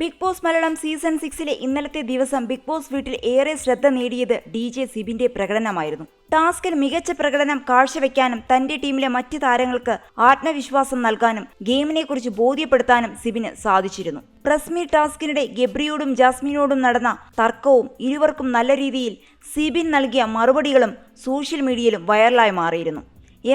Big boss Malayalam season സിക്സിലെ ഇന്നലത്തെ ദിവസം ബിഗ് ബോസ് വീട്ടിൽ ഏറെ ശ്രദ്ധ നേടിയത് ഡി ജെ സിബിന്റെ പ്രകടനമായിരുന്നു. ടാസ്കിൽ മികച്ച പ്രകടനം കാഴ്ചവെക്കാനും തന്റെ ടീമിലെ മറ്റ് താരങ്ങൾക്ക് ആത്മവിശ്വാസം നൽകാനും ഗെയിമിനെക്കുറിച്ച് ബോധ്യപ്പെടുത്താനും സിബിന് സാധിച്ചിരുന്നു. പ്രസ് മീറ്റ് ടാസ്കിനിടെ ഗബ്രിയോടും ജാസ്മിനോടും നടന്ന തർക്കവും ഇരുവർക്കും നല്ല രീതിയിൽ സിബിൻ നൽകിയ മറുപടികളും സോഷ്യൽ മീഡിയയിലും വൈറലായി മാറിയിരുന്നു.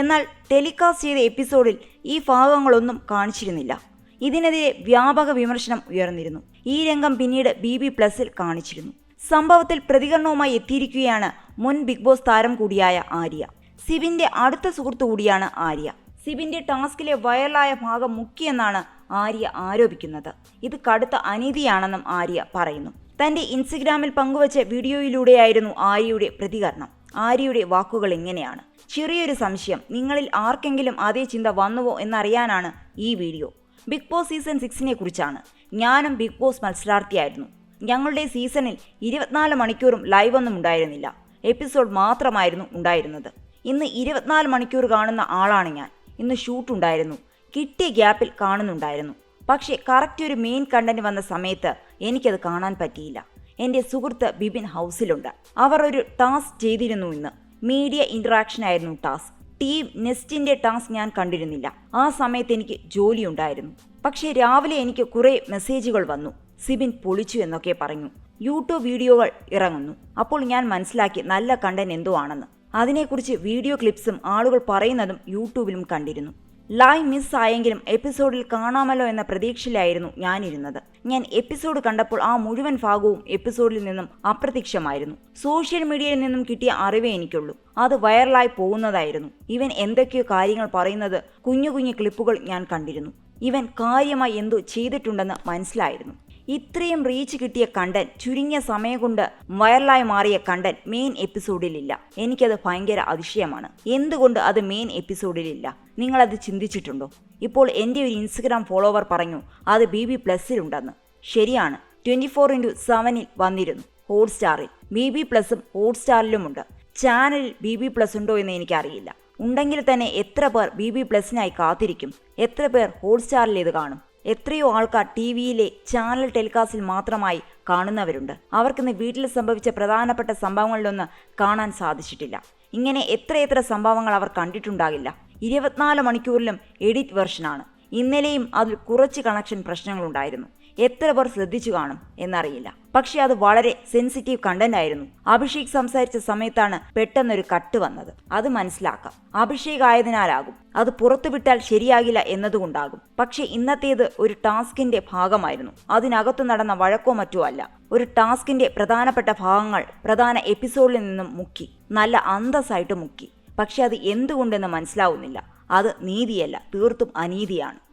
എന്നാൽ ടെലികാസ്റ്റ് ചെയ്ത എപ്പിസോഡിൽ ഈ ഭാഗങ്ങളൊന്നും കാണിച്ചിരുന്നില്ല. ഇതിനെതിരെ വ്യാപക വിമർശനം ഉയർന്നിരുന്നു. ഈ രംഗം പിന്നീട് ബി ബി പ്ലസിൽ കാണിച്ചിരുന്നു. സംഭവത്തിൽ പ്രതികരണവുമായി എത്തിയിരിക്കുകയാണ് മുൻ ബിഗ് ബോസ് താരം കൂടിയായ ആര്യ. സിബിന്റെ അടുത്ത സുഹൃത്തു കൂടിയാണ് ആര്യ. സിബിന്റെ ടാസ്കിലെ വൈറലായ ഭാഗം മുക്കിയെന്നാണ് ആര്യ ആരോപിക്കുന്നത്. ഇത് കടുത്ത അനീതിയാണെന്നും ആര്യ പറയുന്നു. തന്റെ ഇൻസ്റ്റഗ്രാമിൽ പങ്കുവച്ച വീഡിയോയിലൂടെയായിരുന്നു ആര്യയുടെ പ്രതികരണം. ആര്യയുടെ വാക്കുകൾ ഇങ്ങനെയാണ്. ചെറിയൊരു സംശയം. നിങ്ങളിൽ ആർക്കെങ്കിലും അതേ ചിന്ത വന്നുവോ എന്നറിയാനാണ് ഈ വീഡിയോ. ബിഗ് ബോസ് സീസൺ സിക്സിനെ കുറിച്ചാണ് ഞാനും ബിഗ് ബോസ് മത്സരാർത്ഥിയായിരുന്നു. ഞങ്ങളുടെ സീസണിൽ ഇരുപത്തിനാല് മണിക്കൂറും ലൈവ് ഒന്നും ഉണ്ടായിരുന്നില്ല. എപ്പിസോഡ് മാത്രമായിരുന്നു ഉണ്ടായിരുന്നത്. ഇന്ന് ഇരുപത്തിനാല് മണിക്കൂർ കാണുന്ന ആളാണ് ഞാൻ. ഇന്ന് ഷൂട്ട് ഉണ്ടായിരുന്നു. കിട്ടിയ ഗ്യാപ്പിൽ കാണുന്നുണ്ടായിരുന്നു. പക്ഷേ കറക്റ്റ് ഒരു മെയിൻ കണ്ടന്റ് വന്ന സമയത്ത് എനിക്കത് കാണാൻ പറ്റിയില്ല. എന്റെ സുഹൃത്ത് ബിബിൻ ഹൗസിലുണ്ട്. അവർ ഒരു ടാസ്ക് ചെയ്തിരുന്നു ഇന്ന്. മീഡിയ ഇൻട്രാക്ഷൻ ആയിരുന്നു ടാസ്ക് ടീം നെസ്റ്റിന്റെ ടാസ്ക് ഞാൻ കണ്ടിരുന്നില്ല. ആ സമയത്ത് എനിക്ക് ജോലി ഉണ്ടായിരുന്നു പക്ഷേ രാവിലെ എനിക്ക് കുറേ മെസ്സേജുകൾ വന്നു. സിബിൻ പൊളിച്ചു എന്നൊക്കെ പറഞ്ഞു. യൂട്യൂബ് വീഡിയോകൾ ഇറങ്ങുന്നു. അപ്പോൾ ഞാൻ മനസ്സിലാക്കി നല്ല കണ്ടന്റ് എന്തോ ആണെന്ന്. അതിനെക്കുറിച്ച് വീഡിയോ ക്ലിപ്സും ആളുകൾ പറയുന്നതും യൂട്യൂബിലും കണ്ടിരുന്നു. ലൈവ് മിസ് ആയെങ്കിലും എപ്പിസോഡിൽ കാണാമല്ലോ എന്ന പ്രതീക്ഷയിലായിരുന്നു ഞാനിരുന്നത്. ഞാൻ എപ്പിസോഡ് കണ്ടപ്പോൾ ആ മുഴുവൻ ഭാഗവും എപ്പിസോഡിൽ നിന്നും അപ്രത്യക്ഷമായിരുന്നു. സോഷ്യൽ മീഡിയയിൽ നിന്നും കിട്ടിയ അറിവേ എനിക്കുള്ളൂ. അത് വൈറലായി പോകുന്നതായിരുന്നു. ഇവൻ എന്തൊക്കെയോ കാര്യങ്ങൾ പറയുന്നത് കുഞ്ഞു കുഞ്ഞു ക്ലിപ്പുകൾ ഞാൻ കണ്ടിരുന്നു. ഇവൻ കാര്യമായി എന്തോ ചെയ്തിട്ടുണ്ടെന്ന് മനസ്സിലായിരുന്നു. ഇത്രയും റീച്ച് കിട്ടിയ കണ്ടന്റ് ചുരുങ്ങിയ സമയം കൊണ്ട് വൈറലായി മാറിയ കണ്ടന്റ് മെയിൻ എപ്പിസോഡിലില്ല എനിക്കത് ഭയങ്കര അതിശയമാണ്. എന്തുകൊണ്ട് അത് മെയിൻ എപ്പിസോഡിലില്ല നിങ്ങളത് ചിന്തിച്ചിട്ടുണ്ടോ? ഇപ്പോൾ എന്റെ ഒരു ഇൻസ്റ്റഗ്രാം ഫോളോവർ പറഞ്ഞു അത് ബി ബി പ്ലസിലുണ്ടെന്ന് ശരിയാണ്. ട്വന്റി ഫോർ ഇന്റു സെവനിൽ വന്നിരുന്നു ഹോട്ട്സ്റ്റാറിൽ ബി ബി പ്ലസും ഹോട്ട്സ്റ്റാറിലുമുണ്ട് ചാനലിൽ ബി ബി പ്ലസ് ഉണ്ടോ എന്ന് എനിക്കറിയില്ല. ഉണ്ടെങ്കിൽ തന്നെ എത്ര പേർ ബി ബി പ്ലസിനായി കാത്തിരിക്കും? എത്ര പേർ ഹോട്ട്സ്റ്റാറിൽ ഇത് കാണും? എത്രയോ ആൾക്കാർ ടി വിയിലെ ചാനൽ ടെലികാസ്റ്റിൽ മാത്രമായി കാണുന്നവരുണ്ട്. അവർക്കിന്ന് വീട്ടിൽ സംഭവിച്ച പ്രധാനപ്പെട്ട സംഭവങ്ങളിലൊന്ന് കാണാൻ സാധിച്ചിട്ടില്ല. ഇങ്ങനെ എത്രയെത്ര സംഭവങ്ങൾ അവർ കണ്ടിട്ടുണ്ടാകില്ല. ഇരുപത്തിനാല് മണിക്കൂറിലും എഡിറ്റ് വെർഷനാണ്. ഇന്നലെയും അതിൽ കുറച്ച് കണക്ഷൻ പ്രശ്നങ്ങളുണ്ടായിരുന്നു. എത്ര പേർ ശ്രദ്ധിച്ചു കാണും എന്നറിയില്ല. പക്ഷെ അത് വളരെ സെൻസിറ്റീവ് കണ്ടന്റ് ആയിരുന്നു. അഭിഷേക് സംസാരിച്ച സമയത്താണ് പെട്ടെന്നൊരു കട്ട് വന്നത്. അത് മനസ്സിലാക്കാം. അഭിഷേക് ആയതിനാലാകും. അത് പുറത്തുവിട്ടാൽ ശരിയാകില്ല എന്നതുകൊണ്ടാകും. പക്ഷെ ഇന്നത്തേത് ഒരു ടാസ്കിന്റെ ഭാഗമായിരുന്നു. അതിനകത്തു നടന്ന വഴക്കോ മറ്റോ അല്ല. ഒരു ടാസ്കിന്റെ പ്രധാനപ്പെട്ട ഭാഗങ്ങൾ പ്രധാന എപ്പിസോഡിൽ നിന്നും മുക്കി. നല്ല അന്തസ്സായിട്ട് മുക്കി. പക്ഷെ അത് എന്തുകൊണ്ടെന്ന് മനസ്സിലാവുന്നില്ല. അത് നീതിയല്ല. തീർത്തും അനീതിയാണ്.